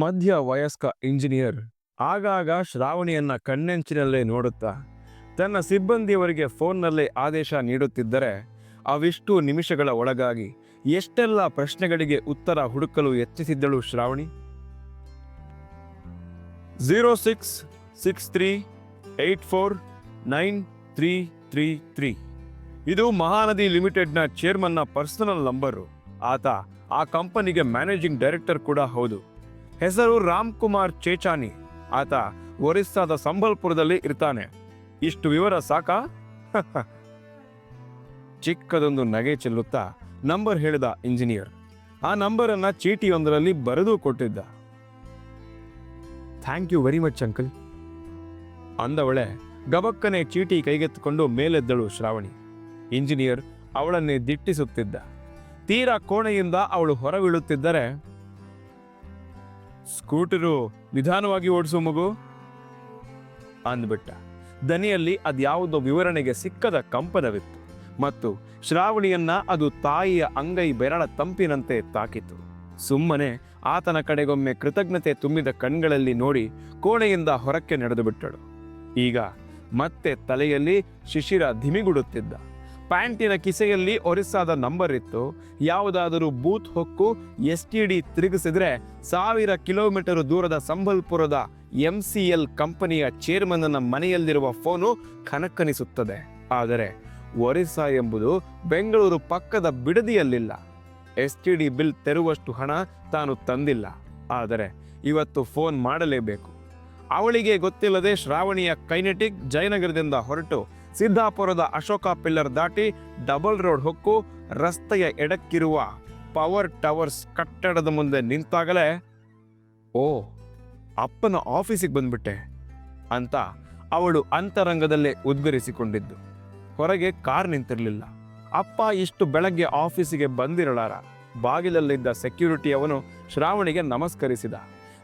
ಮಧ್ಯ ವಯಸ್ಕ ಇಂಜಿನಿಯರ್. ಆಗಾಗ ಶ್ರಾವಣಿಯನ್ನ ಕಣ್ಣೆಂಚಿನಲ್ಲೇ ನೋಡುತ್ತಾ. ತನ್ನ ಸಿಬ್ಬಂದಿಯವರಿಗೆ ಫೋನ್ನಲ್ಲೇ ಆದೇಶ ನೀಡುತ್ತಿದ್ದರೆ, ಅವಿಷ್ಟು ನಿಮಿಷಗಳ ಒಳಗಾಗಿ ಎಷ್ಟೆಲ್ಲ ಪ್ರಶ್ನೆಗಳಿಗೆ ಉತ್ತರ ಹುಡುಕಲು ಯತ್ನಿಸಿದ್ದಳು Shravani? Zero six six three eight four, nine three three three. ಇದು ಮಹಾನದಿ ಲಿಮಿಟೆಡ್ನ ಚೇರ್ಮನ್ನ ಪರ್ಸನಲ್ ನಂಬರು. ಆತ ಆ ಕಂಪನಿಗೆ ಮ್ಯಾನೇಜಿಂಗ್ ಡೈರೆಕ್ಟರ್ ಕೂಡ ಹೌದು. ಹೆಸರು ರಾಮ್ ಕುಮಾರ್ ಚೇಚಾನಿ. ಆತ ಒರಿಸ್ಸಾದ ಸಂಬಲ್ಪುರದಲ್ಲಿ ಇರ್ತಾನೆ. ಇಷ್ಟು ವಿವರ ಸಾಕಾ? ಚಿಕ್ಕದೊಂದು ನಗೆ ಚೆಲ್ಲುತ್ತಾ ನಂಬರ್ ಹೇಳಿದ ಇಂಜಿನಿಯರ್. ಆ ನಂಬರನ್ನ ಚೀಟಿಯೊಂದರಲ್ಲಿ ಬರೆದು ಕೊಟ್ಟಿದ್ದ. Thank you very much uncle. ಅಂದವಳೆ ಗಬಕ್ಕನೆ ಚೀಟಿ ಕೈಗೆತ್ತಿಕೊಂಡು ಮೇಲೆದ್ದಳು ಶ್ರಾವಣಿ. ಇಂಜಿನಿಯರ್ ಅವಳನ್ನೇ ದಿಟ್ಟಿಸುತ್ತಿದ್ದ. ತೀರಾ ಕೋಣೆಯಿಂದ ಅವಳು ಹೊರಬೀಳುತ್ತಿದ್ದರೆ ಸ್ಕೂಟರು ನಿಧಾನವಾಗಿ ಓಡಿಸು ಮಗು. ಅಂದ್ಬಿಟ್ಟ. ದನಿಯಲ್ಲಿ ಅದ್ಯಾವುದೋ ವಿವರಣೆಗೆ ಸಿಕ್ಕದ ಕಂಪನವಿತ್ತು. ಮತ್ತು ಶ್ರಾವಣಿಯನ್ನ ಅದು ತಾಯಿಯ ಅಂಗೈ ಬೆರಳ ತಂಪಿನಂತೆ ತಾಕಿತು. ಸುಮ್ಮನೆ ಆತನ ಕಡೆಗೊಮ್ಮೆ ಕೃತಜ್ಞತೆ ತುಂಬಿದ ಕಣ್ಗಳಲ್ಲಿ ನೋಡಿ ಕೋಣೆಯಿಂದ ಹೊರಕ್ಕೆ ನಡೆದು ಬಿಟ್ಟಳು ಈಗ ಮತ್ತೆ ತಲೆಯಲ್ಲಿ ಶಿಶಿರ ಧಿಮಿಗುಡುತ್ತಿದ್ದ. ಪ್ಯಾಂಟಿನ ಕಿಸೆಯಲ್ಲಿ ಒರಿಸ್ಸಾದ ನಂಬರ್ ಇತ್ತು. ಯಾವುದಾದರೂ ಬೂತ್ ಹೊಕ್ಕು ಎಸ್ ಟಿ ಡಿ ತಿರುಗಿಸಿದ್ರೆ ಸಾವಿರ ಕಿಲೋಮೀಟರ್ ದೂರದ ಸಂಬಲ್ಪುರದ ಎಂ ಸಿ ಎಲ್ ಕಂಪನಿಯ ಚೇರ್ಮನ್ನ ಮನೆಯಲ್ಲಿರುವ ಫೋನು ಕನಕ್ಕನಿಸುತ್ತದೆ ಆದರೆ ಒರಿಸ್ಸಾ ಎಂಬುದು ಬೆಂಗಳೂರು ಪಕ್ಕದ ಬಿಡದಿಯಲ್ಲಿಲ್ಲ. ಎಸ್ ಟಿ ಡಿ ಬಿಲ್ ತೆರುವಷ್ಟು ಹಣ ತಾನು ತಂದಿಲ್ಲ. ಆದರೆ ಇವತ್ತು ಫೋನ್ ಮಾಡಲೇಬೇಕು. ಅವಳಿಗೆ ಗೊತ್ತಿಲ್ಲದೆ ಶ್ರಾವಣಿಯ ಕೈನೆಟಿಕ್ ಜಯನಗರದಿಂದ ಹೊರಟು ಸಿದ್ದಾಪುರದ ಅಶೋಕ ಪಿಲ್ಲರ್ ದಾಟಿ ಡಬಲ್ ರೋಡ್ ಹೊಕ್ಕು ರಸ್ತೆಯ ಎಡಕ್ಕಿರುವ ಪವರ್ ಟವರ್ಸ್ ಕಟ್ಟಡದ ಮುಂದೆ ನಿಂತಾಗಲೇ, ಓ, ಅಪ್ಪನ ಆಫೀಸಿಗೆ ಬಂದ್ಬಿಟ್ಟೆ ಅಂತ ಅವಳು ಅಂತರಂಗದಲ್ಲೇ ಉದ್ಗರಿಸಿಕೊಂಡಿದ್ದು. ಹೊರಗೆ ಕಾರ್ ನಿಂತಿರಲಿಲ್ಲ. ಅಪ್ಪ ಇಷ್ಟು ಬೆಳಗ್ಗೆ ಆಫೀಸಿಗೆ ಬಂದಿರಲಾರ. ಬಾಗಿಲಲ್ಲಿದ್ದ ಸೆಕ್ಯೂರಿಟಿ ಅವನು ಶ್ರಾವಣಿಗೆ ನಮಸ್ಕರಿಸಿದ.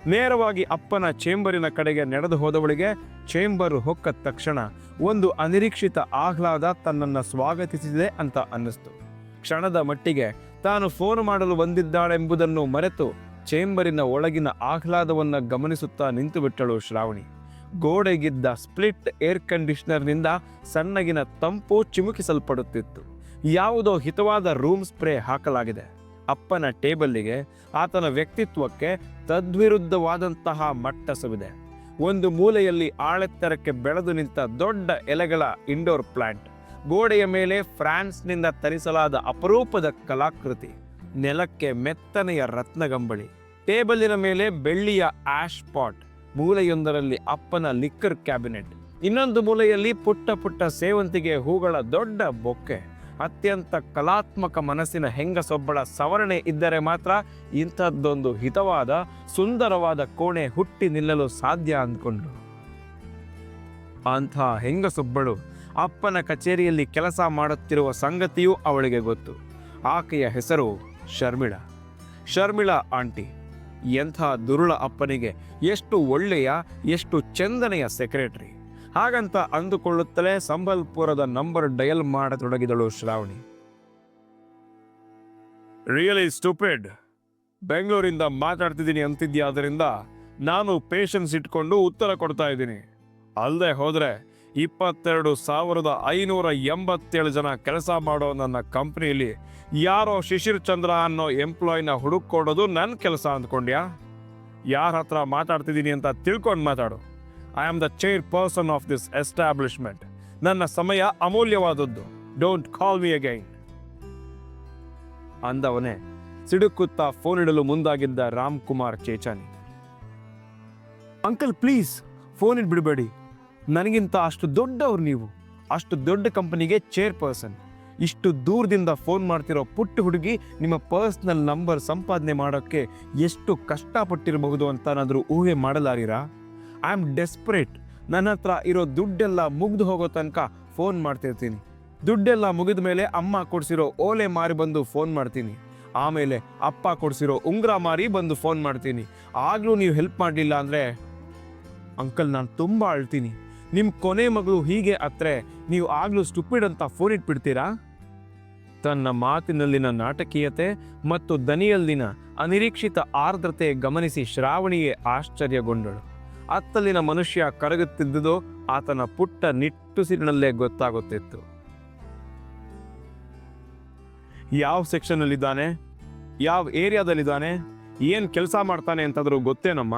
ನೇರವಾಗಿ ಅಪ್ಪನ ಚೇಂಬರಿನ ಕಡೆಗೆ ನಡೆದು ಹೋದವಳಿಗೆ ಚೇಂಬರ್ ಹೊಕ್ಕ ತಕ್ಷಣ ಒಂದು ಅನಿರೀಕ್ಷಿತ ಆಹ್ಲಾದ ತನ್ನನ್ನು ಸ್ವಾಗತಿಸಿದೆ ಅಂತ ಅನ್ನಿಸ್ತು. ಕ್ಷಣದ ಮಟ್ಟಿಗೆ ತಾನು ಫೋನ್ ಮಾಡಲು ಬಂದಿದ್ದಾಳೆಂಬುದನ್ನು ಮರೆತು ಚೇಂಬರಿನ ಒಳಗಿನ ಆಹ್ಲಾದವನ್ನು ಗಮನಿಸುತ್ತಾ ನಿಂತು ಬಿಟ್ಟಳು ಶ್ರಾವಣಿ. ಗೋಡೆಗಿದ್ದ ಸ್ಪ್ಲಿಟ್ ಏರ್ ಕಂಡೀಷನರ್ನಿಂದ ಸಣ್ಣಗಿನ ತಂಪು ಚಿಮುಕಿಸಲ್ಪಡುತ್ತಿತ್ತು. ಯಾವುದೋ ಹಿತವಾದ ರೂಮ್ ಸ್ಪ್ರೇ ಹಾಕಲಾಗಿದೆ. ಅಪ್ಪನ ಟೇಬಲ್ಲಿಗೆ ಆತನ ವ್ಯಕ್ತಿತ್ವಕ್ಕೆ ತದ್ವಿರುದ್ಧವಾದಂತಹ ಮಟ್ಟಸವಿದೆ. ಒಂದು ಮೂಲೆಯಲ್ಲಿ ಆಳೆತ್ತರಕ್ಕೆ ಬೆಳೆದು ನಿಂತ ದೊಡ್ಡ ಎಲೆಗಳ ಇಂಡೋರ್ ಪ್ಲಾಂಟ್ ಗೋಡೆಯ ಮೇಲೆ ಫ್ರಾನ್ಸ್ನಿಂದ ತರಿಸಲಾದ ಅಪರೂಪದ ಕಲಾಕೃತಿ, ನೆಲಕ್ಕೆ ಮೆತ್ತನೆಯ ರತ್ನಗಂಬಳಿ, ಟೇಬಲಿನ ಮೇಲೆ ಬೆಳ್ಳಿಯ ಆಶ್ ಪಾಟ್ ಮೂಲೆಯೊಂದರಲ್ಲಿ ಅಪ್ಪನ ಲಿಕ್ಕರ್ ಕ್ಯಾಬಿನೆಟ್ ಇನ್ನೊಂದು ಮೂಲೆಯಲ್ಲಿ ಪುಟ್ಟ ಪುಟ್ಟ ಸೇವಂತಿಗೆ ಹೂಗಳ ದೊಡ್ಡ ಬೊಕ್ಕೆ. ಅತ್ಯಂತ ಕಲಾತ್ಮಕ ಮನಸ್ಸಿನ ಹೆಂಗಸೊಬ್ಬಳ ಸವರಣೆ ಇದ್ದರೆ ಮಾತ್ರ ಇಂಥದ್ದೊಂದು ಹಿತವಾದ, ಸುಂದರವಾದ ಕೋಣೆ ಹುಟ್ಟಿ ನಿಲ್ಲಲು ಸಾಧ್ಯ ಅಂದ್ಕೊಂಡು ಅಂಥ ಹೆಂಗಸೊಬ್ಬಳು ಅಪ್ಪನ ಕಚೇರಿಯಲ್ಲಿ ಕೆಲಸ ಮಾಡುತ್ತಿರುವ ಸಂಗತಿಯೂ ಅವಳಿಗೆ ಗೊತ್ತು. ಆಕೆಯ ಹೆಸರು ಶರ್ಮಿಳಾ. ಶರ್ಮಿಳಾ ಆಂಟಿ, ಎಂಥ ದುರುಳ ಅಪ್ಪನಿಗೆ ಎಷ್ಟು ಒಳ್ಳೆಯ, ಎಷ್ಟು ಚಂದನೆಯ ಸೆಕ್ರೆಟರಿ. ಹಾಗಂತ ಅಂದುಕೊಳ್ಳುತ್ತಲೇ ಸಂಬಲ್ಪುರದ ನಂಬರ್ ಡಯಲ್ ಮಾಡತೊಡಗಿದಳು ಶ್ರಾವಣಿ. ರಿಯಲಿ ಸ್ಟೂಪಿಡ್ ಬೆಂಗಳೂರಿಂದ ಮಾತಾಡ್ತಿದ್ದೀನಿ ಅಂತಿದ್ಯಾದ್ದರಿಂದ ನಾನು ಪೇಷನ್ಸ್ ಇಟ್ಕೊಂಡು ಉತ್ತರ ಕೊಡ್ತಾ ಇದ್ದೀನಿ. ಅಲ್ಲದೆ ಹೋದರೆ ಇಪ್ಪತ್ತೆರಡು ಸಾವಿರದ ಐನೂರ ಎಂಬತ್ತೇಳು ಜನ ಕೆಲಸ ಮಾಡೋ ನನ್ನ ಕಂಪ್ನಿಯಲ್ಲಿ ಯಾರೋ ಶಿಶಿರ್ ಚಂದ್ರ ಅನ್ನೋ ಎಂಪ್ಲಾಯಿನ ಹುಡುಕೊಡೋದು ನನ್ನ ಕೆಲಸ ಅಂದ್ಕೊಂಡ್ಯಾ? ಯಾರ ಹತ್ರ ಮಾತಾಡ್ತಿದ್ದೀನಿ ಅಂತ ತಿಳ್ಕೊಂಡು ಮಾತಾಡು. I am the chair person of this establishment ನನ್ನ ಸಮಯ ಅಮೂಲ್ಯವಾದದ್ದು. ಡೋಂಟ್ ಕಾಲ್ ಮಿ ಅಗೈನ್ ಅಂದವನೇ, ಸಿಡುಕುತ್ತಾ ಫೋನ್ ಇಡಲು ಮುಂದಾಗಿದ್ದ Ram Kumar Chechani uncle please phone ಇಟ್ಬಿಡಬೇಡಿ ನನಗಿಂತ ಅಷ್ಟು ದೊಡ್ಡವ್ರು ನೀವು. ಅಷ್ಟು ದೊಡ್ಡ ಕಂಪನಿಗೆ ಚೇರ್ ಪರ್ಸನ್ ಇಷ್ಟು ದೂರದಿಂದ ಫೋನ್ ಮಾಡ್ತಿರೋ ಪುಟ್ಟ ಹುಡುಗಿ ನಿಮ್ಮ ಪರ್ಸ್ನಲ್ ನಂಬರ್ ಸಂಪಾದನೆ ಮಾಡೋಕ್ಕೆ ಎಷ್ಟು ಕಷ್ಟಪಟ್ಟಿರಬಹುದು ಅಂತನಾದರೂ ಊಹೆ ಮಾಡಲಾರಿರಾ? ಐ ಆಮ್ ಡೆಸ್ಪರೇಟ್ ನನ್ನ ಹತ್ರ ಇರೋ ದುಡ್ಡೆಲ್ಲ ಮುಗ್ದು ಹೋಗೋ ತನಕ ಫೋನ್ ಮಾಡ್ತಿರ್ತೀನಿ. ದುಡ್ಡೆಲ್ಲ ಮುಗಿದ ಮೇಲೆ ಅಮ್ಮ ಕೊಡಿಸಿರೋ ಓಲೆ ಮಾರಿ ಬಂದು ಫೋನ್ ಮಾಡ್ತೀನಿ. ಆಮೇಲೆ ಅಪ್ಪ ಕೊಡಿಸಿರೋ ಉಂಗುರ ಮಾರಿ ಬಂದು ಫೋನ್ ಮಾಡ್ತೀನಿ. ಆಗಲೂ ನೀವು ಹೆಲ್ಪ್ ಮಾಡಲಿಲ್ಲ ಅಂದರೆ ಅಂಕಲ್ ನಾನು ತುಂಬ ಅಳ್ತೀನಿ. ನಿಮ್ಮ ಕೊನೆ ಮಗಳು ಹೀಗೆ ಅತ್ರೆ ನೀವು ಆಗಲೂ ಸ್ಟುಪಿಡ್ ಅಂತ ಫೋನ್ ಇಟ್ಬಿಡ್ತೀರಾ? ತನ್ನ ಮಾತಿನಲ್ಲಿನ ನಾಟಕೀಯತೆ ಮತ್ತು ದನಿಯಲ್ಲಿನ ಅನಿರೀಕ್ಷಿತ ಆರ್ದ್ರತೆ ಗಮನಿಸಿ ಶ್ರಾವಣಿಯೇ ಆಶ್ಚರ್ಯಗೊಂಡಳು. ಅತ್ತಲಿನ ಮನುಷ್ಯ ಕರಗುತ್ತಿದ್ದುದು ಆತನ ಪುಟ್ಟ ನಿಟ್ಟುಸಿರಿನಲ್ಲೇ ಗೊತ್ತಾಗುತ್ತಿತ್ತು. ಯಾವ ಸೆಕ್ಷನ್ನಲ್ಲಿದ್ದಾನೆ? ಯಾವ ಏರಿಯಾದಲ್ಲಿದ್ದಾನೆ? ಏನ್ ಕೆಲಸ ಮಾಡ್ತಾನೆ ಅಂತಾದ್ರೂ ಗೊತ್ತೇನಮ್ಮ?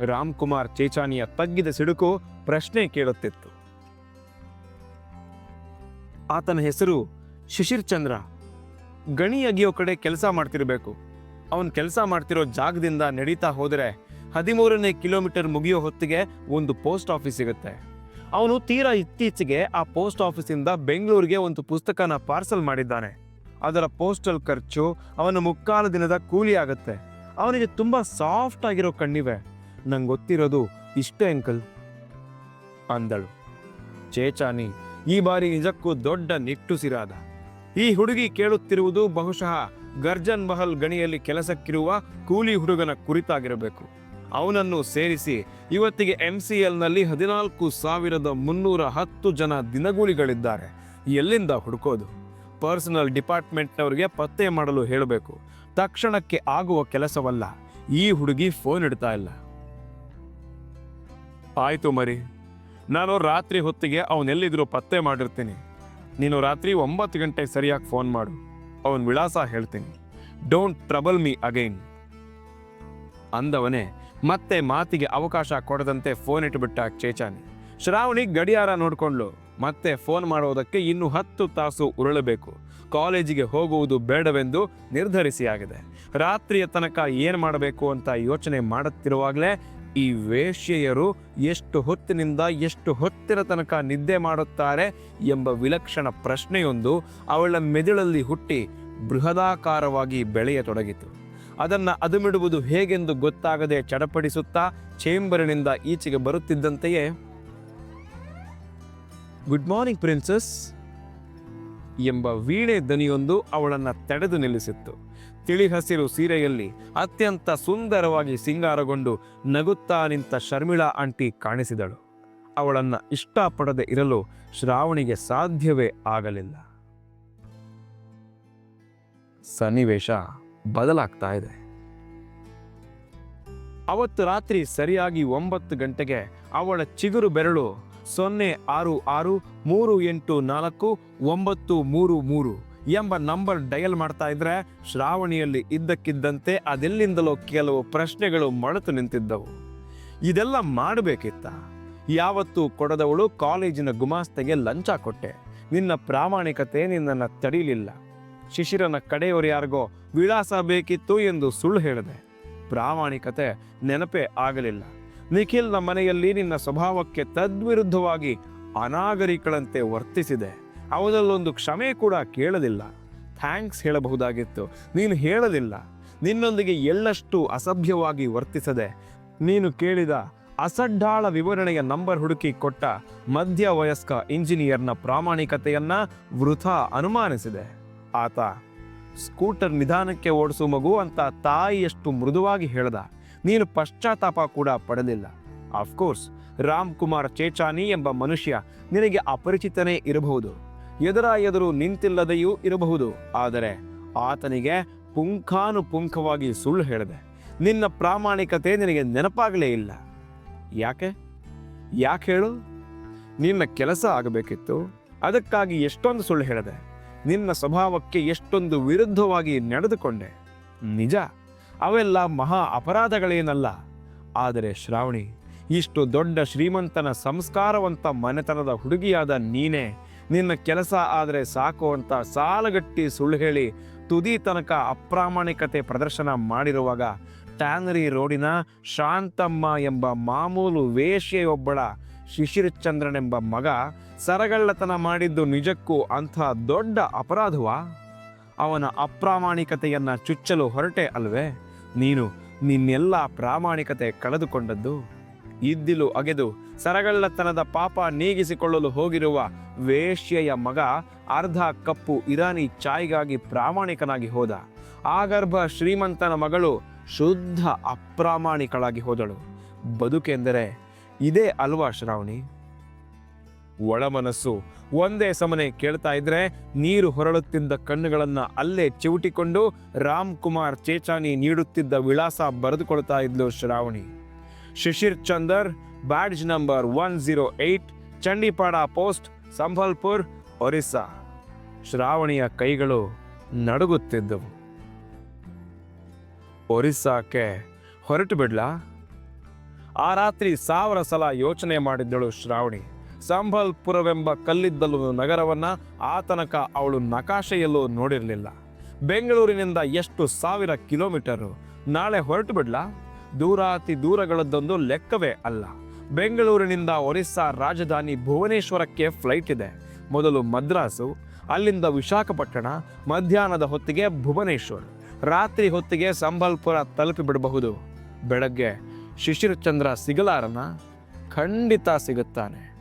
ರಾಮ್ಕುಮಾರ್ ಚೇಚಾನಿಯ ತಗ್ಗಿದ ಸಿಡುಕು ಪ್ರಶ್ನೆ ಕೇಳುತ್ತಿತ್ತು. ಆತನ ಹೆಸರು ಶಿಶಿರ್ ಚಂದ್ರ. ಗಣಿ ಅಗಿಯೋ ಕಡೆ ಕೆಲಸ ಮಾಡ್ತಿರ್ಬೇಕು. ಅವನ್ ಕೆಲಸ ಮಾಡ್ತಿರೋ ಜಾಗದಿಂದ ನಡೀತಾ ಹೋದರೆ ಹದಿಮೂರನೇ ಕಿಲೋಮೀಟರ್ ಮುಗಿಯೋ ಹೊತ್ತಿಗೆ ಒಂದು ಪೋಸ್ಟ್ ಆಫೀಸ್ ಸಿಗುತ್ತೆ. ಅವನು ತೀರಾ ಇತ್ತೀಚೆಗೆ ಆ ಪೋಸ್ಟ್ ಆಫೀಸಿಂದ ಬೆಂಗಳೂರಿಗೆ ಒಂದು ಪುಸ್ತಕನ ಪಾರ್ಸಲ್ ಮಾಡಿದ್ದಾನೆ. ಅದರ ಪೋಸ್ಟಲ್ ಖರ್ಚು ಅವನ ಮುಕ್ಕಾಲ ದಿನದ ಕೂಲಿ ಆಗುತ್ತೆ. ಅವನಿಗೆ ತುಂಬ ಸಾಫ್ಟ್ ಆಗಿರೋ ಕಣ್ಣಿವೆ. ನಂಗೆ ಗೊತ್ತಿರೋದು ಇಷ್ಟೇ ಅಂಕಲ್. ಅಂದಳು. ಚೇಚಾನಿ, ಈ ಬಾರಿ ನಿಜಕ್ಕೂ ದೊಡ್ಡ ನಿಟ್ಟುಸಿರಾದ ಈ ಹುಡುಗಿ ಕೇಳುತ್ತಿರುವುದು ಬಹುಶಃ ಗರ್ಜನ್ ಮಹಲ್ ಗಣಿಯಲ್ಲಿ ಕೆಲಸಕ್ಕಿರುವ ಕೂಲಿ ಹುಡುಗನ ಕುರಿತಾಗಿರಬೇಕು. ಅವನನ್ನು ಸೇರಿಸಿ ಇವತ್ತಿಗೆ ಎಂ ಸಿ ಎಲ್ನಲ್ಲಿ ಹದಿನಾಲ್ಕು ಸಾವಿರದ ಮುನ್ನೂರ ಹತ್ತು ಜನ ದಿನಗೂಲಿಗಳಿದ್ದಾರೆ. ಎಲ್ಲಿಂದ ಹುಡುಕೋದು? ಪರ್ಸನಲ್ ಡಿಪಾರ್ಟ್ಮೆಂಟ್ನವರಿಗೆ ಪತ್ತೆ ಮಾಡಲು ಹೇಳಬೇಕು. ತಕ್ಷಣಕ್ಕೆ ಆಗುವ ಕೆಲಸವಲ್ಲ. ಈ ಹುಡುಗಿ ಫೋನ್ ಇಡ್ತಾ ಇಲ್ಲ. ಆಯಿತು ಮರಿ. ನಾನು ರಾತ್ರಿ ಹೊತ್ತಿಗೆ ಅವನೆಲ್ಲಿದ್ರು ಪತ್ತೆ ಮಾಡಿರ್ತೀನಿ. ನೀನು ರಾತ್ರಿ ಒಂಬತ್ತು ಗಂಟೆ ಸರಿಯಾಗಿ ಫೋನ್ ಮಾಡು. ಅವನ ವಿಳಾಸ ಹೇಳ್ತೀನಿ. ಡೋಂಟ್ ಟ್ರಬಲ್ ಮೀ ಅಗೈನ್ ಅಂದವನೇ ಮತ್ತೆ ಮಾತಿಗೆ ಅವಕಾಶ ಕೊಡದಂತೆ ಫೋನ್ ಇಟ್ಟುಬಿಟ್ಟ ಚೇಚಾನಿ. ಶ್ರಾವಣಿ ಗಡಿಯಾರ ನೋಡಿಕೊಂಡ್ಲು. ಮತ್ತೆ ಫೋನ್ ಮಾಡುವುದಕ್ಕೆ ಇನ್ನು ಹತ್ತು ತಾಸು ಉರುಳಬೇಕು. ಕಾಲೇಜಿಗೆ ಹೋಗುವುದು ಬೇಡವೆಂದು ನಿರ್ಧರಿಸಿ ಆಗಿದೆ ರಾತ್ರಿಯ ತನಕ ಏನು ಮಾಡಬೇಕು ಅಂತ ಯೋಚನೆ ಮಾಡುತ್ತಿರುವಾಗಲೇ ಈ ವೇಶ್ಯೆಯರು ಎಷ್ಟು ಹೊತ್ತಿನಿಂದ ಎಷ್ಟು ಹೊತ್ತಿನ ತನಕ ನಿದ್ದೆ ಮಾಡುತ್ತಾರೆ ಎಂಬ ವಿಲಕ್ಷಣ ಪ್ರಶ್ನೆಯೊಂದು ಅವಳ ಮೆದುಳಲ್ಲಿ ಹುಟ್ಟಿ ಬೃಹದಾಕಾರವಾಗಿ ಬೆಳೆಯತೊಡಗಿತು. ಅದನ್ನ ಅದುಮಿಡುವುದು ಹೇಗೆಂದು ಗೊತ್ತಾಗದೆ ಚಡಪಡಿಸುತ್ತಾ ಚೇಂಬರಿನಿಂದ ಈಚೆಗೆ ಬರುತ್ತಿದ್ದಂತೆಯೇ, ಗುಡ್ ಮಾರ್ನಿಂಗ್ ಪ್ರಿನ್ಸಸ್ ಎಂಬ ವೀಣೆ ದನಿಯೊಂದು ಅವಳನ್ನು ತಡೆದು ನಿಲ್ಲಿಸಿತ್ತು. ತಿಳಿ ಹಸಿರು ಸೀರೆಯಲ್ಲಿ ಅತ್ಯಂತ ಸುಂದರವಾಗಿ ಸಿಂಗಾರಗೊಂಡು ನಗುತ್ತಾ ನಿಂತ ಶರ್ಮಿಳಾ ಆಂಟಿ ಕಾಣಿಸಿದಳು. ಅವಳನ್ನು ಇಷ್ಟಪಡದೆ ಇರಲು ಶ್ರಾವಣಿಗೆ ಸಾಧ್ಯವೇ ಆಗಲಿಲ್ಲ. ಸನ್ನಿವೇಶ. ಬದಲಾಗ್ತಾ ಇದೆ. ಅವತ್ತು ರಾತ್ರಿ ಸರಿಯಾಗಿ ಒಂಬತ್ತು ಗಂಟೆಗೆ ಅವಳ ಚಿಗುರು ಬೆರಳು ಸೊನ್ನೆ ಆರು ಆರು ಮೂರು ಎಂಟು ನಾಲ್ಕು ಒಂಬತ್ತು ಮೂರು ಮೂರು ಎಂಬ ನಂಬರ್ ಡಯಲ್ ಮಾಡ್ತಾ ಇದ್ರೆ ಶ್ರಾವಣಿಯಲ್ಲಿ ಇದ್ದಕ್ಕಿದ್ದಂತೆ ಅದೆಲ್ಲಿಂದಲೋ ಕೆಲವು ಪ್ರಶ್ನೆಗಳು ಮೊಳೆತು ನಿಂತಿದ್ದವು. ಇದೆಲ್ಲ ಮಾಡಬೇಕಿತ್ತ? ಯಾವತ್ತು ಕೊಡದವಳು ಕಾಲೇಜಿನ ಗುಮಾಸ್ತೆಗೆ ಲಂಚ ಕೊಟ್ಟೆ. ನಿನ್ನ ಪ್ರಾಮಾಣಿಕತೆ ನಿನ್ನನ್ನು ತಡೀಲಿಲ್ಲ. ಶಿಶಿರನ ಕಡೆಯವರು ಯಾರಿಗೋ ವಿಳಾಸ ಬೇಕಿತ್ತು ಎಂದು ಸುಳ್ಳು ಹೇಳಿದೆ. ಪ್ರಾಮಾಣಿಕತೆ ನೆನಪೇ ಆಗಲಿಲ್ಲ. ನಿಖಿಲ್ನ ಮನೆಯಲ್ಲಿ ನಿನ್ನ ಸ್ವಭಾವಕ್ಕೆ ತದ್ವಿರುದ್ಧವಾಗಿ ಅನಾಗರಿಕಳಂತೆ ವರ್ತಿಸಿದೆ. ಅವನಲ್ಲೊಂದು ಕ್ಷಮೆ ಕೂಡ ಕೇಳಲಿಲ್ಲ. ಥ್ಯಾಂಕ್ಸ್ ಹೇಳಬಹುದಾಗಿತ್ತು. ನೀನು ಹೇಳಲಿಲ್ಲ. ನಿನ್ನೊಂದಿಗೆ ಎಳ್ಳಷ್ಟು ಅಸಭ್ಯವಾಗಿ ವರ್ತಿಸದೆ ನೀನು ಕೇಳಿದ ಅಸಡ್ಡಾಳ ವಿವರಣೆಯ ನಂಬರ್ ಹುಡುಕಿ ಕೊಟ್ಟ ಮಧ್ಯವಯಸ್ಕ ಇಂಜಿನಿಯರ್ನ ಪ್ರಾಮಾಣಿಕತೆಯನ್ನ ವೃಥಾ ಅನುಮಾನಿಸಿದೆ. ಆತ, ಸ್ಕೂಟರ್ ನಿಧಾನಕ್ಕೆ ಓಡಿಸು ಮಗು ಅಂತ ತಾಯಿಯಷ್ಟು ಮೃದುವಾಗಿ ಹೇಳ್ದ. ನೀನು ಪಶ್ಚಾತ್ತಾಪ ಕೂಡ ಪಡಲಿಲ್ಲ. ಆಫ್ಕೋರ್ಸ್ ರಾಮ್ ಕುಮಾರ್ ಚೇಚಾನಿ ಎಂಬ ಮನುಷ್ಯ ನಿನಗೆ ಅಪರಿಚಿತನೇ ಇರಬಹುದು. ಎದುರ ಎದುರು ನಿಂತಿಲ್ಲದೆಯೂ ಇರಬಹುದು. ಆದರೆ ಆತನಿಗೆ ಪುಂಖಾನುಪುಂಖವಾಗಿ ಸುಳ್ಳು ಹೇಳಿದೆ. ನಿನ್ನ ಪ್ರಾಮಾಣಿಕತೆ ನಿನಗೆ ನೆನಪಾಗಲೇ ಇಲ್ಲ. ಯಾಕೆ? ಯಾಕೆ ಹೇಳು? ನಿನ್ನ ಕೆಲಸ ಆಗಬೇಕಿತ್ತು. ಅದಕ್ಕಾಗಿ ಎಷ್ಟೊಂದು ಸುಳ್ಳು ಹೇಳಿದೆ. ನಿನ್ನ ಸ್ವಭಾವಕ್ಕೆ ಎಷ್ಟೊಂದು ವಿರುದ್ಧವಾಗಿ ನಡೆದುಕೊಂಡೆ. ನಿಜ, ಅವೆಲ್ಲ ಮಹಾ ಅಪರಾಧಗಳೇನಲ್ಲ. ಆದರೆ ಶ್ರಾವಣಿ, ಇಷ್ಟು ದೊಡ್ಡ ಶ್ರೀಮಂತನ ಸಂಸ್ಕಾರವಂತ ಮನೆತನದ ಹುಡುಗಿಯಾದ ನೀನೇ, ನಿನ್ನ ಕೆಲಸ ಆದರೆ ಸಾಕು ಅಂತ ಸಾಲಗಟ್ಟಿ ಸುಳ್ಳು ಹೇಳಿ ತುದಿ ತನಕ ಅಪ್ರಾಮಾಣಿಕತೆ ಪ್ರದರ್ಶನ ಮಾಡಿರುವಾಗ, ಟ್ಯಾನರಿ ರೋಡಿನ ಶಾಂತಮ್ಮ ಎಂಬ ಮಾಮೂಲು ವೇಶ್ಯೆಯೊಬ್ಬಳ ಶಿಶಿರ್ ಚಂದ್ರನೆಂಬ ಮಗ ಸರಗಳ್ಳತನ ಮಾಡಿದ್ದು ನಿಜಕ್ಕೂ ಅಂಥ ದೊಡ್ಡ ಅಪರಾಧವಾ? ಅವನ ಅಪ್ರಾಮಾಣಿಕತೆಯನ್ನು ಚುಚ್ಚಲು ಹೊರಟೆ ಅಲ್ವೇ? ನೀನು ನಿನ್ನೆಲ್ಲ ಪ್ರಾಮಾಣಿಕತೆ ಕಳೆದುಕೊಂಡದ್ದು. ಇದ್ದಿಲು ಅಗೆದು ಸರಗಳ್ಳತನದ ಪಾಪ ನೀಗಿಸಿಕೊಳ್ಳಲು ಹೋಗಿರುವ ವೇಶ್ಯೆಯ ಮಗ ಅರ್ಧ ಕಪ್ಪು ಇರಾನಿ ಚಾಯ್ಗಾಗಿ ಪ್ರಾಮಾಣಿಕನಾಗಿ ಹೋದ. ಆಗರ್ಭ ಶ್ರೀಮಂತನ ಮಗಳು ಶುದ್ಧ ಅಪ್ರಾಮಾಣಿಕಳಾಗಿ ಹೋದಳು. ಬದುಕೆಂದರೆ ಇದೇ ಅಲ್ವಾ ಶ್ರಾವಣಿ? ಒಳಮನಸ್ಸು ಒಂದೇ ಸಮನೆ ಕೇಳ್ತಾ ಇದ್ರೆ ನೀರು ಹೊರಳುತ್ತಿದ್ದ ಕಣ್ಣುಗಳನ್ನ ಅಲ್ಲೇ ಚಿವುಟಿಕೊಂಡು ರಾಮ್ ಕುಮಾರ್ ಚೇಚಾನಿ ನೀಡುತ್ತಿದ್ದ ವಿಳಾಸ ಬರೆದುಕೊಳ್ತಾ ಇದ್ಲು Shravani. Shishir Chander, badge number one zero eight Chandipada post, Sambalpur, Orissa. ಶ್ರಾವಣಿಯ ಕೈಗಳು ನಡುಗುತ್ತಿದ್ದವು. ಒರಿಸ್ಸಾಕ್ಕೆ ಹೊರಟು ಬಿಡ್ಲಾ? ಆ ರಾತ್ರಿ ಸಾವಿರ ಸಲ ಯೋಚನೆ ಮಾಡಿದ್ದಳು ಶ್ರಾವಣಿ. ಸಂಬಲ್ಪುರವೆಂಬ ಕಲ್ಲಿದ್ದಲು ನಗರವನ್ನ ಆತನಕ ತನಕ ಅವಳು ನಕಾಶೆಯಲ್ಲೂ ನೋಡಿರಲಿಲ್ಲ. ಬೆಂಗಳೂರಿನಿಂದ ಎಷ್ಟು ಸಾವಿರ ಕಿಲೋಮೀಟರು? ನಾಳೆ ಹೊರಟು ಬಿಡ್ಲಾ? ದೂರಾತಿ ದೂರಗಳದ್ದೊಂದು ಲೆಕ್ಕವೇ ಅಲ್ಲ. ಬೆಂಗಳೂರಿನಿಂದ ಒರಿಸ್ಸಾ ರಾಜಧಾನಿ ಭುವನೇಶ್ವರಕ್ಕೆ ಫ್ಲೈಟ್ ಇದೆ. ಮೊದಲು ಮದ್ರಾಸು, ಅಲ್ಲಿಂದ ವಿಶಾಖಪಟ್ಟಣ, ಮಧ್ಯಾಹ್ನದ ಹೊತ್ತಿಗೆ ಭುವನೇಶ್ವರ್. ರಾತ್ರಿ ಹೊತ್ತಿಗೆ ಸಂಬಲ್ಪುರ ತಲುಪಿ ಬಿಡಬಹುದು ಬೆಳಗ್ಗೆ ಶಿಶಿರ್ ಚಂದ್ರ ಸಿಗಲಾರನ ಖಂಡಿತ ಸಿಗುತ್ತಾನೆ.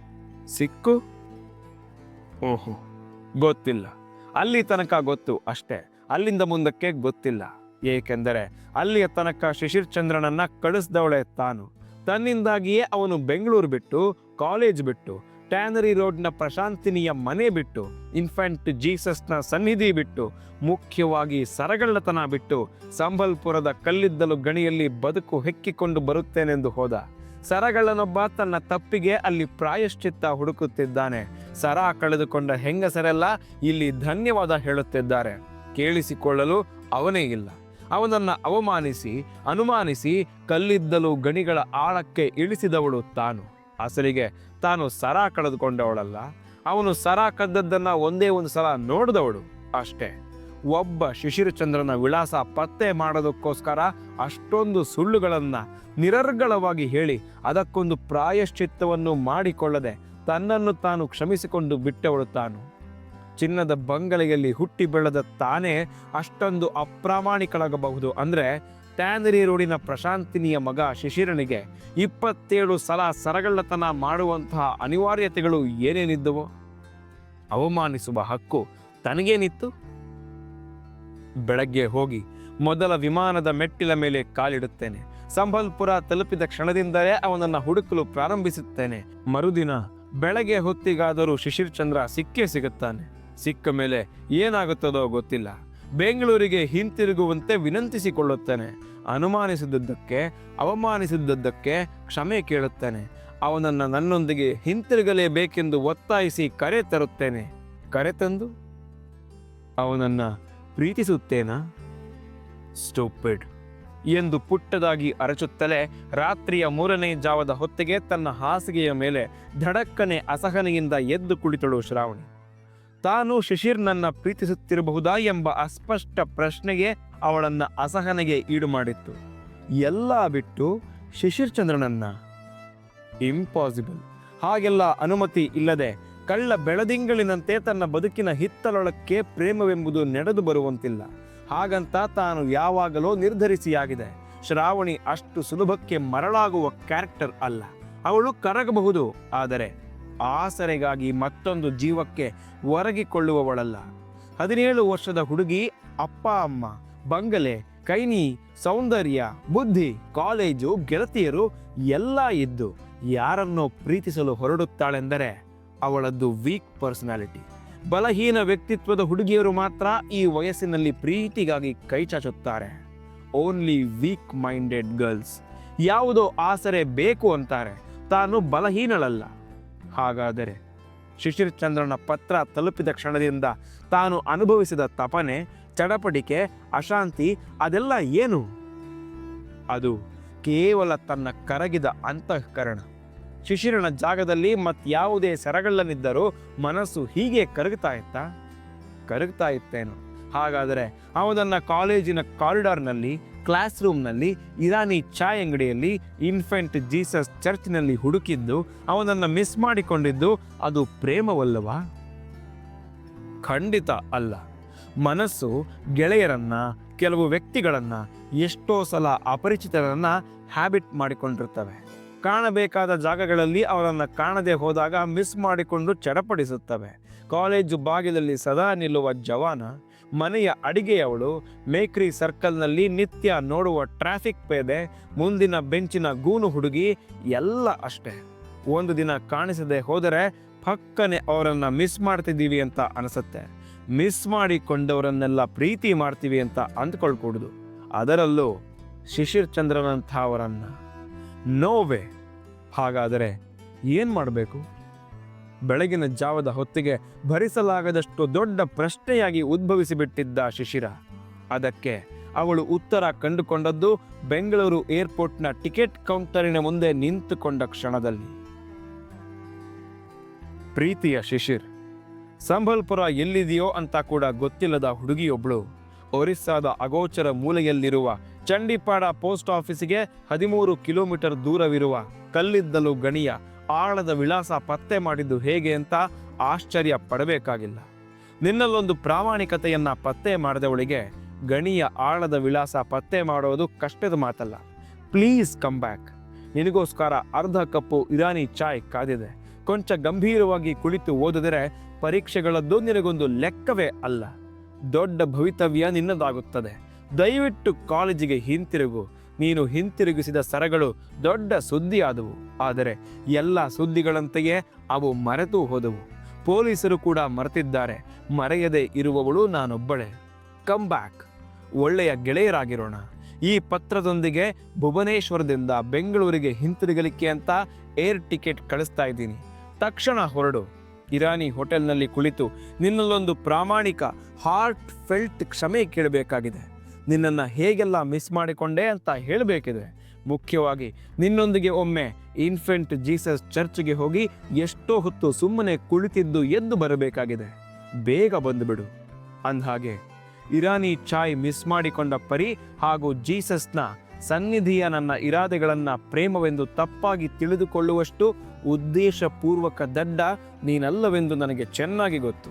ಸಿಕ್ಕು? ಓಹೋ. ಗೊತ್ತಿಲ್ಲ. ಅಲ್ಲಿ ತನಕ ಗೊತ್ತು ಅಷ್ಟೇ. ಅಲ್ಲಿಂದ ಮುಂದಕ್ಕೆ ಗೊತ್ತಿಲ್ಲ. ಏಕೆಂದರೆ ಅಲ್ಲಿಯ ತನಕ ಶಿಶಿರ್ಚಂದ್ರನನ್ನ ಕಳಿಸ್ದವಳೆ ತಾನು. ತನ್ನಿಂದಾಗಿಯೇ ಅವನು ಬೆಂಗಳೂರು ಬಿಟ್ಟು ಕಾಲೇಜ್ ಬಿಟ್ಟು ಟ್ಯಾನರಿ ರೋಡ್ನ ಪ್ರಶಾಂತಿನಿಯ ಮನೆ ಬಿಟ್ಟು ಇನ್ಫ್ಯಾಂಟ್ ಜೀಸಸ್ನ ಸನ್ನಿಧಿ ಬಿಟ್ಟು, ಮುಖ್ಯವಾಗಿ ಸರಗಳ್ಳತನ ಬಿಟ್ಟು ಸಂಬಲ್ಪುರದ ಕಲ್ಲಿದ್ದಲು ಗಣಿಯಲ್ಲಿ ಬದುಕು ಹೆಕ್ಕಿಕೊಂಡು ಬರುತ್ತೇನೆಂದು ಹೋದ. ಸರಗಳ್ಳನೊಬ್ಬ ತನ್ನ ತಪ್ಪಿಗೆ ಅಲ್ಲಿ ಪ್ರಾಯಶ್ಚಿತ್ತ ಹುಡುಕುತ್ತಿದ್ದಾನೆ. ಸರ ಕಳೆದುಕೊಂಡ ಹೆಂಗಸರೆಲ್ಲ ಇಲ್ಲಿ ಧನ್ಯವಾದ ಹೇಳುತ್ತಿದ್ದಾರೆ. ಕೇಳಿಸಿಕೊಳ್ಳಲು ಅವನೇ ಇಲ್ಲ. ಅವನನ್ನ ಅವಮಾನಿಸಿ, ಅನುಮಾನಿಸಿ ಕಲ್ಲಿದ್ದಲು ಗಣಿಗಳ ಆಳಕ್ಕೆ ಇಳಿಸಿದವಳು ತಾನು. ಅಸಲಿಗೆ ತಾನು ಸರ ಕಳೆದುಕೊಂಡವಳಲ್ಲ. ಅವನು ಸರ ಕದ್ದದ್ದನ್ನು ಒಂದೇ ಒಂದು ಸಲ ನೋಡಿದವಳು ಅಷ್ಟೇ. ಒಬ್ಬ ಶಿಶಿರಚಂದ್ರನ ವಿಳಾಸ ಪತ್ತೆ ಮಾಡೋದಕ್ಕೋಸ್ಕರ ಅಷ್ಟೊಂದು ಸುಳ್ಳುಗಳನ್ನು ನಿರರ್ಗಳವಾಗಿ ಹೇಳಿ ಅದಕ್ಕೊಂದು ಪ್ರಾಯಶ್ಚಿತ್ತವನ್ನು ಮಾಡಿಕೊಳ್ಳದೆ ತನ್ನನ್ನು ತಾನು ಕ್ಷಮಿಸಿಕೊಂಡು ಬಿಟ್ಟವಳು ತಾನು. ಚಿನ್ನದ ಬಂಗಲೆಯಲ್ಲಿ ಹುಟ್ಟಿ ಬೆಳೆದ ತಾನೇ ಅಷ್ಟೊಂದು ಅಪ್ರಾಮಾಣಿಕಳಾಗಬಹುದು ಅಂದ್ರೆ ಟ್ಯಾನರಿ ರೋಡಿನ ಪ್ರಶಾಂತಿನಿಯ ಮಗ ಶಿಶಿರನಿಗೆ ಇಪ್ಪತ್ತೇಳು ಸಲ ಸರಗಳ್ಳತನ ಮಾಡುವಂತಹ ಅನಿವಾರ್ಯತೆಗಳು ಏನೇನಿದ್ದವು? ಅವಮಾನಿಸುವ ಹಕ್ಕು ತನಗೇನಿತ್ತು? ಬೆಳಗ್ಗೆ ಹೋಗಿ ಮೊದಲ ವಿಮಾನದ ಮೆಟ್ಟಿಲ ಮೇಲೆ ಕಾಲಿಡುತ್ತೇನೆ. ಸಂಬಲ್ಪುರ ತಲುಪಿದ ಕ್ಷಣದಿಂದಲೇ ಅವನನ್ನು ಹುಡುಕಲು ಪ್ರಾರಂಭಿಸುತ್ತೇನೆ. ಮರುದಿನ ಬೆಳಗ್ಗೆ ಹೊತ್ತಿಗಾದರೂ ಶಿಶಿರ್ ಚಂದ್ರ ಸಿಕ್ಕೇ ಸಿಗುತ್ತಾನೆ. ಸಿಕ್ಕ ಮೇಲೆ ಏನಾಗುತ್ತದೋ ಗೊತ್ತಿಲ್ಲ. ಬೆಂಗಳೂರಿಗೆ ಹಿಂತಿರುಗುವಂತೆ ವಿನಂತಿಸಿಕೊಳ್ಳುತ್ತೇನೆ. ಅನುಮಾನಿಸಿದ್ದಕ್ಕೆ ಅವಮಾನಿಸಿದ್ದಕ್ಕೆ ಕ್ಷಮೆ ಕೇಳುತ್ತೇನೆ. ಅವನನ್ನು ನನ್ನೊಂದಿಗೆ ಹಿಂತಿರುಗಲೇಬೇಕೆಂದು ಒತ್ತಾಯಿಸಿ ಕರೆ ತರುತ್ತೇನೆ. ಕರೆ ತಂದು? ಅವನನ್ನು ಪ್ರೀತಿಸುತ್ತೇನಾ? ಸ್ಟೂಪಿಡ್. ಎಂದು ಪುಟ್ಟದಾಗಿ ಅರಚುತ್ತಲೇ ರಾತ್ರಿಯ ಮೂರನೇ ಜಾವದ ಹೊತ್ತಿಗೆ ತನ್ನ ಹಾಸಿಗೆಯ ಮೇಲೆ ಧಡಕ್ಕನೆ ಅಸಹನೆಯಿಂದ ಎದ್ದು ಕುಳಿತಳು ಶ್ರಾವಣಿ. ತಾನು ಶಶಿರ್ನನ್ನ ಪ್ರೀತಿಸುತ್ತಿರಬಹುದಾ ಎಂಬ ಅಸ್ಪಷ್ಟ ಪ್ರಶ್ನೆಗೆ ಅವಳನ್ನ ಅಸಹನೆಗೆ ಈಡು ಮಾಡಿತ್ತು. ಎಲ್ಲ ಬಿಟ್ಟು ಶಿಶಿರ್ ಚಂದ್ರನನ್ನ. ಇಂಪಾಸಿಬಲ್. ಹಾಗೆಲ್ಲ ಅನುಮತಿ ಇಲ್ಲದೆ ಕಳ್ಳ ಬೆಳದಿಂಗಳಿನಂತೆ ತನ್ನ ಬದುಕಿನ ಹಿತ್ತಲೊಳಕ್ಕೆ ಪ್ರೇಮವೆಂಬುದು ನಡೆದು ಬರುವಂತಿಲ್ಲ. ಹಾಗಂತ ತಾನು ಯಾವಾಗಲೋ ನಿರ್ಧರಿಸಿಯಾಗಿದೆ. ಶ್ರಾವಣಿ ಅಷ್ಟು ಸುಲಭಕ್ಕೆ ಮರಳಾಗುವ ಕ್ಯಾರೆಕ್ಟರ್ ಅಲ್ಲ. ಅವಳು ಕರಗಬಹುದು, ಆದರೆ ಆಸರೆಗಾಗಿ ಮತ್ತೊಂದು ಜೀವಕ್ಕೆ ಒರಗಿಕೊಳ್ಳುವವಳಲ್ಲ. ಹದಿನೇಳು ವರ್ಷದ ಹುಡುಗಿ ಅಪ್ಪ, ಅಮ್ಮ, ಬಂಗಲೆ, ಕೈನಿ, ಸೌಂದರ್ಯ, ಬುದ್ಧಿ, ಕಾಲೇಜು, ಗೆಳತಿಯರು ಎಲ್ಲ ಇದ್ದು ಯಾರನ್ನೋ ಪ್ರೀತಿಸಲು ಹೊರಡುತ್ತಾಳೆಂದರೆ ಅವಳದ್ದು ವೀಕ್ ಪರ್ಸನಾಲಿಟಿ. ಬಲಹೀನ ವ್ಯಕ್ತಿತ್ವದ ಹುಡುಗಿಯರು ಮಾತ್ರ ಈ ವಯಸ್ಸಿನಲ್ಲಿ ಪ್ರೀತಿಗಾಗಿ ಕೈಚಾಚುತ್ತಾರೆ ಓನ್ಲಿ ವೀಕ್ ಮೈಂಡೆಡ್ ಗರ್ಲ್ಸ್. ಯಾವುದೋ ಆಸರೆ ಬೇಕು ಅಂತಾರೆ. ತಾನು ಬಲಹೀನಳಲ್ಲ. ಹಾಗಾದರೆ ಶಿಶಿರ್ಚಂದ್ರನ ಪತ್ರ ತಲುಪಿದ ಕ್ಷಣದಿಂದ ತಾನು ಅನುಭವಿಸಿದ ತಪನೆ, ಚಡಪಡಿಕೆ, ಅಶಾಂತಿ ಅದೆಲ್ಲ ಏನು? ಅದು ಕೇವಲ ತನ್ನ ಕರಗಿದ ಅಂತಃಕರಣ. ಶಿಶಿರನ ಜಾಗದಲ್ಲಿ ಮತ್ಯಾವುದೇ ಸೆರಗಳ್ಳನಿದ್ದರೂ ಮನಸ್ಸು ಹೀಗೆ ಕರಗುತ್ತಾ ಇತ್ತಾ? ಕರಗ್ತಾ ಇತ್ತೇನೋ. ಹಾಗಾದರೆ ಅವನನ್ನ ಕಾಲೇಜಿನ ಕಾರಿಡಾರ್ನಲ್ಲಿ ಕ್ಲಾಸ್ ರೂಮ್ನಲ್ಲಿ ಇರಾನಿ ಚಾಯ್ ಅಂಗಡಿಯಲ್ಲಿ ಇನ್ಫೆಂಟ್ ಜೀಸಸ್ ಚರ್ಚ್ನಲ್ಲಿ ಹುಡುಕಿದ್ದು, ಅವನನ್ನು ಮಿಸ್ ಮಾಡಿಕೊಂಡಿದ್ದು, ಅದು ಪ್ರೇಮವಲ್ಲವಾ? ಖಂಡಿತ ಅಲ್ಲ. ಮನಸ್ಸು ಗೆಳೆಯರನ್ನ, ಕೆಲವು ವ್ಯಕ್ತಿಗಳನ್ನ, ಎಷ್ಟೋ ಸಲ ಅಪರಿಚಿತರನ್ನ ಹ್ಯಾಬಿಟ್ ಮಾಡಿಕೊಂಡಿರ್ತವೆ. ಕಾಣಬೇಕಾದ ಜಾಗಗಳಲ್ಲಿ ಅವರನ್ನು ಕಾಣದೆ ಹೋದಾಗ ಮಿಸ್ ಮಾಡಿಕೊಂಡು ಚಡಪಡಿಸುತ್ತವೆ. ಕಾಲೇಜು ಬಾಗಿಲಲ್ಲಿ ಸದಾ ನಿಲ್ಲುವ ಜವಾನ ಮನೆಯ ಅಡಿಗೆಯವಳು ಮೇಕ್ರಿ ಸರ್ಕಲ್ನಲ್ಲಿ ನಿತ್ಯ ನೋಡುವ ಟ್ರಾಫಿಕ್ ಪೇದೆ, ಮುಂದಿನ ಬೆಂಚಿನ ಗೂನು ಹುಡುಗಿ ಎಲ್ಲ ಅಷ್ಟೇ. ಒಂದು ದಿನ ಕಾಣಿಸದೆ ಹೋದರೆ ಪಕ್ಕನೆ ಅವರನ್ನ ಮಿಸ್ ಮಾಡ್ತಿದ್ದೀವಿ ಅಂತ ಅನಿಸುತ್ತೆ. ಮಿಸ್ ಮಾಡಿಕೊಂಡವರನ್ನೆಲ್ಲ ಪ್ರೀತಿ ಮಾಡ್ತೀವಿ ಅಂತ ಅಂದ್ಕೊಳ್ಕೂಡುದು. ಅದರಲ್ಲೂ ಶಿಶಿರ್ ಚಂದ್ರನಂಥವರನ್ನ. ನೋವೆ. ಹಾಗಾದರೆ ಏನು ಮಾಡಬೇಕು? ಬೆಳಗಿನ ಜಾವದ ಹೊತ್ತಿಗೆ ಭರಿಸಲಾಗದಷ್ಟು ದೊಡ್ಡ ಪ್ರಶ್ನೆಯಾಗಿ ಉದ್ಭವಿಸಿಬಿಟ್ಟಿದ್ದ ಶಿಶಿರ. ಅದಕ್ಕೆ ಅವಳು ಉತ್ತರ ಕಂಡುಕೊಂಡದ್ದು ಬೆಂಗಳೂರು ಏರ್ಪೋರ್ಟ್ನ ಟಿಕೆಟ್ ಕೌಂಟರಿನ ಮುಂದೆ ನಿಂತುಕೊಂಡ ಕ್ಷಣದಲ್ಲಿ. ಪ್ರೀತಿಯ ಶಿಶಿರ್, ಸಂಬಲ್ಪುರ ಎಲ್ಲಿದೆಯೋ ಅಂತ ಕೂಡ ಗೊತ್ತಿಲ್ಲದ ಹುಡುಗಿಯೊಬ್ಳು, ಒರಿಸ್ಸಾದ ಅಗೋಚರ ಮೂಲೆಯಲ್ಲಿರುವ ಚಂಡಿಪಾಡ ಪೋಸ್ಟ್ ಆಫೀಸಿಗೆ ಹದಿಮೂರು ಕಿಲೋಮೀಟರ್ ದೂರವಿರುವ ಕಲ್ಲಿದ್ದಲು ಗಣಿಯ ಆಳದ ವಿಳಾಸ ಪತ್ತೆ ಮಾಡಿದ್ದು ಹೇಗೆ ಅಂತ ಆಶ್ಚರ್ಯ ಪಡಬೇಕಾಗಿಲ್ಲ. ನಿನ್ನಲ್ಲೊಂದು ಪ್ರಾಮಾಣಿಕತೆಯನ್ನು ಪತ್ತೆ ಮಾಡಿದವಳಿಗೆ ಗಣಿಯ ಆಳದ ವಿಳಾಸ ಪತ್ತೆ ಮಾಡೋದು ಕಷ್ಟದ ಮಾತಲ್ಲ. Please come back. ನಿನಗೋಸ್ಕರ ಅರ್ಧ ಕಪ್ಪು ಇರಾನಿ ಚಾಯ್ ಕಾದಿದೆ. ಕೊಂಚ ಗಂಭೀರವಾಗಿ ಕುಳಿತು ಓದಿದರೆ ಪರೀಕ್ಷೆಗಳದ್ದು ನಿನಗೊಂದು ಲೆಕ್ಕವೇ ಅಲ್ಲ. ದೊಡ್ಡ ಭವಿತವ್ಯ ನಿನ್ನದಾಗುತ್ತದೆ. ದಯವಿಟ್ಟು ಕಾಲೇಜಿಗೆ ಹಿಂತಿರುಗು. ನೀನು ಹಿಂತಿರುಗಿಸಿದ ಸರಗಳು ದೊಡ್ಡ ಸುದ್ದಿಯಾದವು. ಆದರೆ ಎಲ್ಲ ಸುದ್ದಿಗಳಂತೆಯೇ ಅವು ಮರೆತು ಹೋದವು. ಪೊಲೀಸರು ಕೂಡ ಮರೆತಿದ್ದಾರೆ. ಮರೆಯದೆ ಇರುವವಳು ನಾನೊಬ್ಬಳೆ. ಕಮ್ ಬ್ಯಾಕ್ ಒಳ್ಳೆಯ ಗೆಳೆಯರಾಗಿರೋಣ. ಈ ಪತ್ರದೊಂದಿಗೆ ಭುವನೇಶ್ವರದಿಂದ ಬೆಂಗಳೂರಿಗೆ ಹಿಂತಿರುಗಲಿಕ್ಕೆ ಅಂತ ಏರ್ ಟಿಕೆಟ್ ಕಳಿಸ್ತಾ ಇದ್ದೀನಿ. ತಕ್ಷಣ ಹೊರಡು. ಇರಾನಿ ಹೋಟೆಲ್ನಲ್ಲಿ ಕುಳಿತು ನಿನ್ನಲ್ಲೊಂದು ಪ್ರಾಮಾಣಿಕ ಹಾರ್ಟ್ ಫೆಲ್ಟ್ ಕ್ಷಮೆ ಕೇಳಬೇಕಾಗಿದೆ. ನಿನ್ನನ್ನು ಹೇಗೆಲ್ಲ ಮಿಸ್ ಮಾಡಿಕೊಂಡೆ ಅಂತ ಹೇಳಬೇಕಿದೆ ಮುಖ್ಯವಾಗಿ ನಿನ್ನೊಂದಿಗೆ ಒಮ್ಮೆ ಇನ್ಫೆಂಟ್ ಜೀಸಸ್ ಚರ್ಚ್ಗೆ ಹೋಗಿ ಎಷ್ಟೋ ಹೊತ್ತು ಸುಮ್ಮನೆ ಕುಳಿತಿದ್ದು ಎದ್ದು ಬರಬೇಕಾಗಿದೆ. ಬೇಗ ಬಂದುಬಿಡು. ಅಂದಹಾಗೆ, ಇರಾನಿ ಚಾಯ್ ಮಿಸ್ ಮಾಡಿಕೊಂಡ ಪರಿ ಹಾಗೂ ಜೀಸಸ್ನ ಸನ್ನಿಧಿಯ ನನ್ನ ಇರಾದೆಗಳನ್ನು ಪ್ರೇಮವೆಂದು ತಪ್ಪಾಗಿ ತಿಳಿದುಕೊಳ್ಳುವಷ್ಟು ಉದ್ದೇಶಪೂರ್ವಕ ದಡ್ಡ ನೀನಲ್ಲವೆಂದು ನನಗೆ ಚೆನ್ನಾಗಿ ಗೊತ್ತು.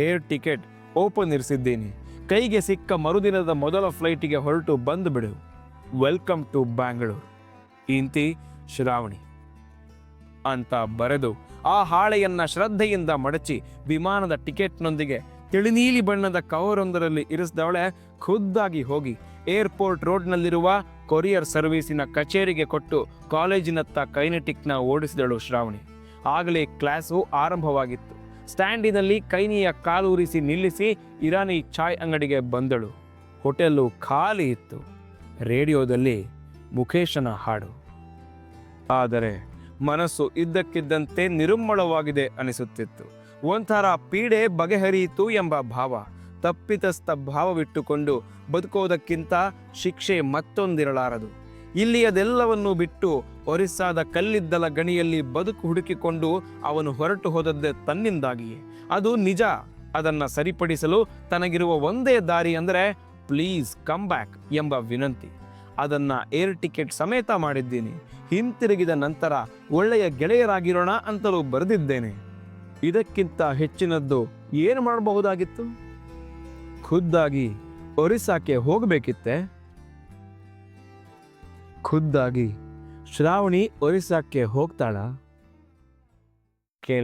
ಏರ್ ಟಿಕೆಟ್ ಓಪನ್ ಇರಿಸಿದ್ದೀನಿ. ಕೈಗೆ ಸಿಕ್ಕ ಮರುದಿನದ ಮೊದಲ ಫ್ಲೈಟಿಗೆ ಹೊರಟು ಬಂದು ಬಿಡು. Welcome to Bangalore. ಇಂತಿ ಶ್ರಾವಣಿ. ಅಂತ ಬರೆದು ಆ ಹಾಳೆಯನ್ನ ಶ್ರದ್ಧೆಯಿಂದ ಮಡಚಿ ವಿಮಾನದ ಟಿಕೆಟ್ನೊಂದಿಗೆ ತಿಳಿನೀಲಿ ಬಣ್ಣದ ಕವರೊಂದರಲ್ಲಿ ಇರಿಸಿದವಳೆ ಖುದ್ದಾಗಿ ಹೋಗಿ ಏರ್ಪೋರ್ಟ್ ರೋಡ್ನಲ್ಲಿರುವ ಕೊರಿಯರ್ ಸರ್ವೀಸಿನ ಕಚೇರಿಗೆ ಕೊಟ್ಟು ಕಾಲೇಜಿನತ್ತ ಕೈನೆಟಿಕ್ನ ಓಡಿಸಿದಳು ಶ್ರಾವಣಿ. ಆಗಲೇ ಕ್ಲಾಸು ಆರಂಭವಾಗಿತ್ತು. ಸ್ಟ್ಯಾಂಡಿನಲ್ಲಿ ಕೈನಿಯ ಕಾಲೂರಿಸಿ ನಿಲ್ಲಿಸಿ ಇರಾನಿ ಚಾಯ್ ಅಂಗಡಿಗೆ ಬಂದಳು. ಹೋಟೆಲ್ಲು ಖಾಲಿ ಇತ್ತು. ರೇಡಿಯೋದಲ್ಲಿ ಮುಖೇಶನ ಹಾಡು. ಆದರೆ ಮನಸ್ಸು ಇದ್ದಕ್ಕಿದ್ದಂತೆ ನಿರುಮ್ಮಳವಾಗಿದೆ ಅನಿಸುತ್ತಿತ್ತು. ಒಂಥರ ಪೀಡೆ ಬಗೆಹರಿಯಿತು ಎಂಬ ಭಾವ. ತಪ್ಪಿತಸ್ಥ ಭಾವವಿಟ್ಟುಕೊಂಡು ಬದುಕೋದಕ್ಕಿಂತ ಶಿಕ್ಷೆ ಮತ್ತೊಂದಿರಲಾರದು. ಇಲ್ಲಿಯದೆಲ್ಲವನ್ನೂ ಬಿಟ್ಟು ಒರಿಸ್ಸಾದ ಕಲ್ಲಿದ್ದಲ ಗಣಿಯಲ್ಲಿ ಬದುಕು ಹುಡುಕಿಕೊಂಡು ಅವನು ಹೊರಟು ಹೋದದ್ದೇ ತನ್ನಿಂದಾಗಿಯೇ. ಅದು ನಿಜ. ಅದನ್ನು ಸರಿಪಡಿಸಲು ತನಗಿರುವ ಒಂದೇ ದಾರಿ ಅಂದರೆ ಪ್ಲೀಸ್ ಕಮ್ ಬ್ಯಾಕ್ ಎಂಬ ವಿನಂತಿ. ಅದನ್ನು ಏರ್ ಟಿಕೆಟ್ ಸಮೇತ ಮಾಡಿದ್ದೀನಿ. ಹಿಂತಿರುಗಿದ ನಂತರ ಒಳ್ಳೆಯ ಗೆಳೆಯರಾಗಿರೋಣ ಅಂತಲೂ ಬರೆದಿದ್ದೇನೆ. ಇದಕ್ಕಿಂತ ಹೆಚ್ಚಿನದ್ದು ಏನು ಮಾಡಬಹುದಾಗಿತ್ತು? ಖುದ್ದಾಗಿ ಒರಿಸ್ಸಾಕ್ಕೆ ಹೋಗಬೇಕಿತ್ತೆ. ಖುದ್ದಾಗಿ ಶ್ರಾವಣಿ ಒರಿಸ್ಸಾಕ್ಕೆ ಹೋಗ್ತಾಳ.